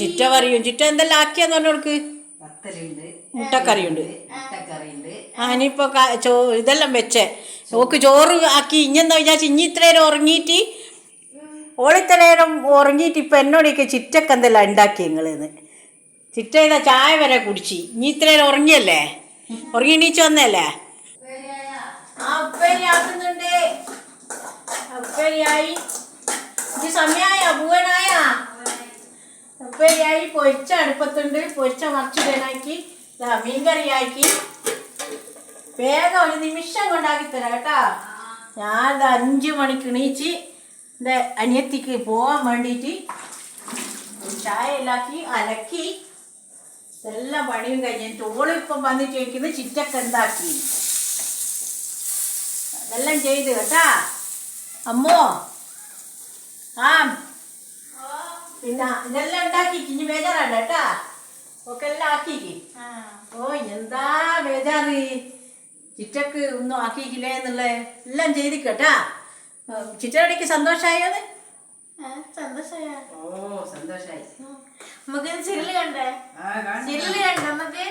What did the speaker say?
ചിറ്റ പറയും. ചിറ്റ എന്തെല്ലാം ആക്കിയാന്ന് പറഞ്ഞു കൊടുക്ക്. മുട്ടക്കറിയുണ്ട്. ആ ഇനിയിപ്പോ ചോ ഇതെല്ലാം വെച്ചേ. ഓക്ക് ചോറ് ആക്കി. ഇഞ്ഞെന്താ വിചാരിച്ചു? ഇനി ഇത്രയേരം ഉറങ്ങിയിട്ട് ഓളിത്തരേരം ഉറങ്ങിയിട്ട് ഇപ്പൊ എന്നോടൊക്കെ ചിറ്റക്ക് എന്തെല്ലാം ഉണ്ടാക്കി നിങ്ങളെന്ന്? ചിറ്റ ഇതാ ചായ വരെ കുടിച്ച്. ഇനി ഇത്രയേരം ഉറങ്ങിയല്ലേ? ഉറങ്ങി എണീച്ച് വന്നല്ലേ? ആ ഉപ്പേരി ആക്കുന്നുണ്ട്. ഉപ്പേരിയായി ഇത് സമയായ? പൂവനായ? ഉപ്പേരിയായി പൊരിച്ച അടുപ്പത്തുണ്ട്. പൊരിച്ച മറിച്ചിടാനാക്കി മീൻകറിയാക്കി. വേഗം ഒരു നിമിഷം കൊണ്ടാക്കി തരാം കേട്ടാ. ഞാൻ അഞ്ച് മണിക്ക് എണീച്ച് എന്റെ അനിയത്തിക്ക് പോകാൻ വേണ്ടിയിട്ട് ചായ എല്ലാക്കി അലക്കി. എല്ലാം പണിയും കഴിഞ്ഞിട്ട് ഇപ്പം വന്നിട്ട് ചോദിക്കുന്നത് ചിറ്റക്ക് അതെല്ലാം ചെയ്ത് കേട്ടാ. അമ്മോ ആ. പിന്നെ ഇതെല്ലാം ഉണ്ടാക്കി ഇനി ബേജാറാണ് കേട്ടാ. ഒക്കെ എല്ലാം ആക്കിക്ക് ഓ എന്താ ബേജാറ്? ചിറ്റക്ക് ഒന്നും ആക്കിയില്ലേ എന്നുള്ള എല്ലാം ചെയ്ത് കേട്ടാ. ചിറ്റടിക്ക് സന്തോഷമായത് സന്തോഷമായ ഓ സന്തോഷായി. നമുക്ക് ചിരൽ കണ്ടേ? ചിരൽ കണ്ട നമുക്ക്?